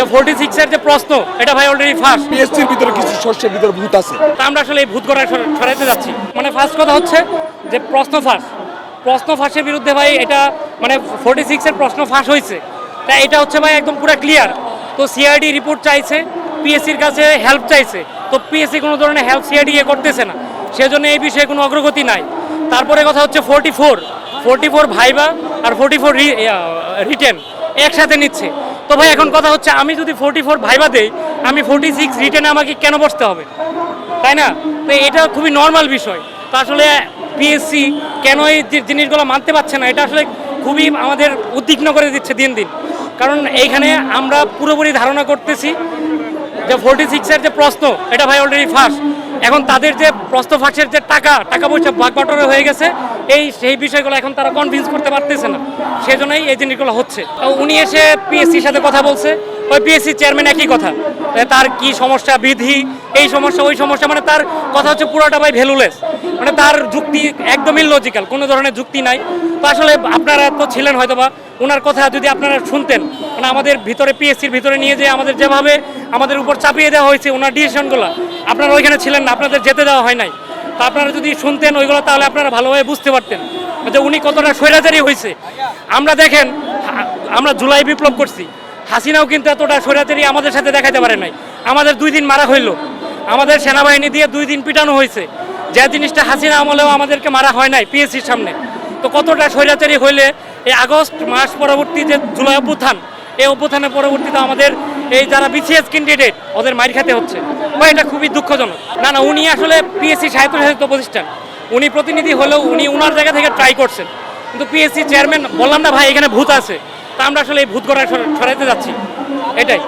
যে ফোর্টি সিক্সের যে প্রশ্ন এটা ভাই অলরেডি ফার্স্ট পিএসসির ভিতরে কিছু শস্যের ভিতরে ভূত আছে। তা আমরা আসলে এই ভূত করা সরাইতে যাচ্ছি। মানে ফার্স্ট কথা হচ্ছে যে প্রশ্ন ফাঁস। প্রশ্ন ফাঁসের বিরুদ্ধে ভাই এটা মানে ফোর্টি সিক্সের প্রশ্ন ফাঁস হয়েছে। তা এটা হচ্ছে ভাই একদম পুরো ক্লিয়ার তো সিআইডি রিপোর্ট চাইছে পিএসসির কাছে হেল্প চাইছে। তো পিএসসি কোনো ধরনের হেল্প সিআইডি ইয়ে করতেছে না। সেজন্য এই বিষয়ে কোনো অগ্রগতি নাই। তারপরে কথা হচ্ছে forty four forty four viva আর ফোর্টি ফোর রিটেন একসাথে নিচ্ছে। তো ভাই, এখন কথা হচ্ছে আমি যদি ফোর্টি ফোর ভাইবা দেই, আমি ফোর্টি সিক্স রিটেনে আমাকে কেন বসতে হবে? তাই না? তো এটা খুবই নর্মাল বিষয়। তো আসলে পিএসসি কেন এই যে জিনিসগুলো মানতে পারছে না? এটা আসলে খুবই আমাদের উদ্বিগ্ন করে দিচ্ছে দিন দিন। কারণ এইখানে আমরা পুরোপুরি ধারণা করতেছি যে ফোর্টি সিক্সের যে প্রশ্ন, এটা ভাই অলরেডি ফার্স্ট এখন তাদের যে প্রশ্ন ফাঁসের যে টাকা টাকা পয়সা ভাগ বাটোয়ারা হয়ে গেছে এই, সেই বিষয়গুলো এখন তারা কনভিন্স করতে পারতেছে না। সেজন্যই এই জিনিসগুলো হচ্ছে। উনি এসে পিএসসির সাথে কথা বলছে। ওই পিএসসি চেয়ারম্যান একই কথা। তার কি সমস্যা, বিধি, এই সমস্যা, ওই সমস্যা মানে তার কথা হচ্ছে পুরোটা ভাই ভ্যালুলেস মানে তার যুক্তি একদমই লজিক্যাল কোনো ধরনের যুক্তি নাই। তো আসলে আপনারা তো ছিলেন হয়তো বা ওনার কথা যদি আপনারা শুনতেন মানে আমাদের ভিতরে পিএসসির ভিতরে নিয়ে যে আমাদের যেভাবে আমাদের উপর চাপিয়ে দেওয়া হয়েছে ওনার ডিসিশনগুলো আপনারা ওইখানে ছিলেন না, আপনাদের যেতে দেওয়া হয় নাই। তো আপনারা যদি শুনতেন ওইগুলো, তাহলে আপনারা ভালোভাবে বুঝতে পারতেন যে উনি কতটা স্বৈরাচারী হয়েছে। আমরা দেখেন, আমরা জুলাই বিপ্লব করছি। হাসিনাও কিন্তু এতটা স্বৈরাচারী আমাদের সাথে দেখাতে পারে নাই। আমাদের দুই দিন মারা হইল। আমাদের সেনাবাহিনী দিয়ে দুই দিন পিটানো হয়েছে। যে জিনিসটা হাসিনা আমলেও আমাদেরকে মারা হয় নাই পিএসসির সামনে। তো কতটা স্বৈরাচারী হইলে এই আগস্ট মাস পরবর্তী যে জুলাই অভ্যুত্থান, এই অভ্যুত্থানের পরবর্তীতে আমাদের এই যারা বিসিএস ক্যান্ডিডেট ওদের মাইর খেতে হচ্ছে। বা এটা খুবই দুঃখজনক। না না, উনি আসলে পিএসসি স্বায়ত্তশাসিত প্রতিষ্ঠান। উনি প্রতিনিধি হলেও উনি উনার জায়গা থেকে ট্রাই করছেন। কিন্তু পিএসসি চেয়ারম্যান বললাম না ভাই, এখানে ভূত আছে। তা আমরা আসলে এই ভূত করা সরাইতে যাচ্ছি। এটাই।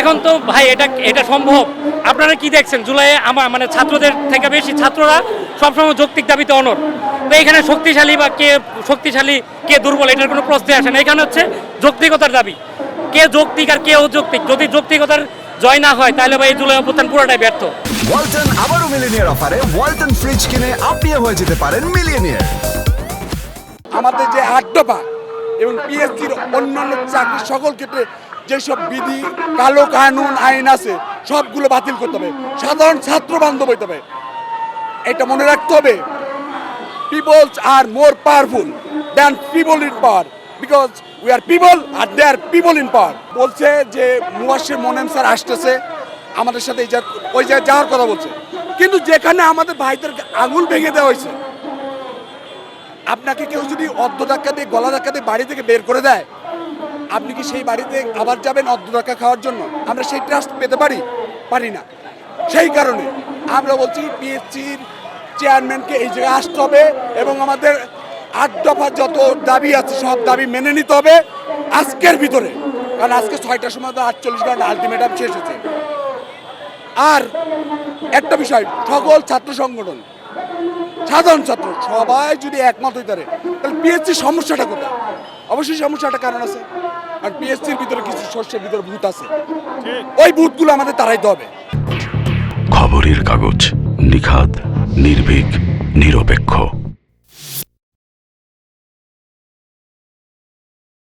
এখন তো ভাই, এটা এটা সম্ভব। আপনারা কি দেখছেন? জুলাইয়ে আমার মানে ছাত্রদের থেকে বেশি ছাত্ররা সবসময় যৌক্তিক দাবিতে অনর তো এখানে শক্তিশালী বা কে, শক্তিশালী, কে দুর্বল, এটার কোনো প্রশ্নে আসে না। এখানে হচ্ছে যৌক্তিকতার দাবি। কে যৌক্তিক আর কে অযৌক্তিক? যদি যৌক্তিকতার জয় না হয় তাহলে ভাই এই জুলাই অভ্যুত্থান পুরোটাই ব্যর্থ। ওয়ালটন আবারও মিলিনিয়ার অফারে ওয়ালটন ফ্রিজ কিনে আপনিও হয়ে যেতে পারেন মিলিয়নিয়ার আমাদের যে আড্ডপা এবং পিএসসির অন্যান্য চাকরি সকল ক্ষেত্রে যেসব বিধি কালো কানুন আইন আছে সবগুলো বাতিল করতে হবে। সাধারণ ছাত্র বান্ধব হইতে হবে। এটা মনে রাখতে হবে peoples are more powerful than people in power. Because we are people are they are people in power বলছে যে মুয়াশির মোনেম স্যার আসতেছে, আমাদের সাথে এই ওই জায়গায় যাওয়ার কথা বলছে। কিন্তু যেখানে আমাদের ভাইদের আঙুল ভেঙে দেওয়া হয়েছে, আপনাকে কেউ যদি অর্ধ ধাক্কা দিয়ে, গলা ধাক্কা দিয়ে বাড়ি থেকে বের করে দেয়, আপনি কি সেই বাড়িতে আবার যাবেন অর্ধ ধাক্কা খাওয়ার জন্য? আমরা সেই ট্রাস্ট পেতে পারি? পারি না। সেই কারণে আমরা বলছি পিএসসির চেয়ারম্যানকে এই জায়গায় আসতে হবে এবং আমাদের আট দফা যত দাবি আছে সব দাবি মেনে নিতে হবে আজকের ভিতরে। কারণ আজকে ছয়টার সময় তো আটচল্লিশ ঘণ্টা আলটিমেটাম শেষ হয়েছে। আর একটা বিষয় সকল ছাত্র সংগঠন সাধারণ ছাত্র সবাই যদি একমত হইতে পারে তাহলে পিএসসি সমস্যাটা কোথায়? অবশ্যই সমস্যাটা কারণ আছে। আর পিএসসির ভিতরে কিছু শস্যের ভিতরে ভূত আছে। ওই ভূতগুলো আমাদের তাড়াইতে হবে। খবরের কাগজ নিখাদ নির্ভীক নিরপেক্ষ।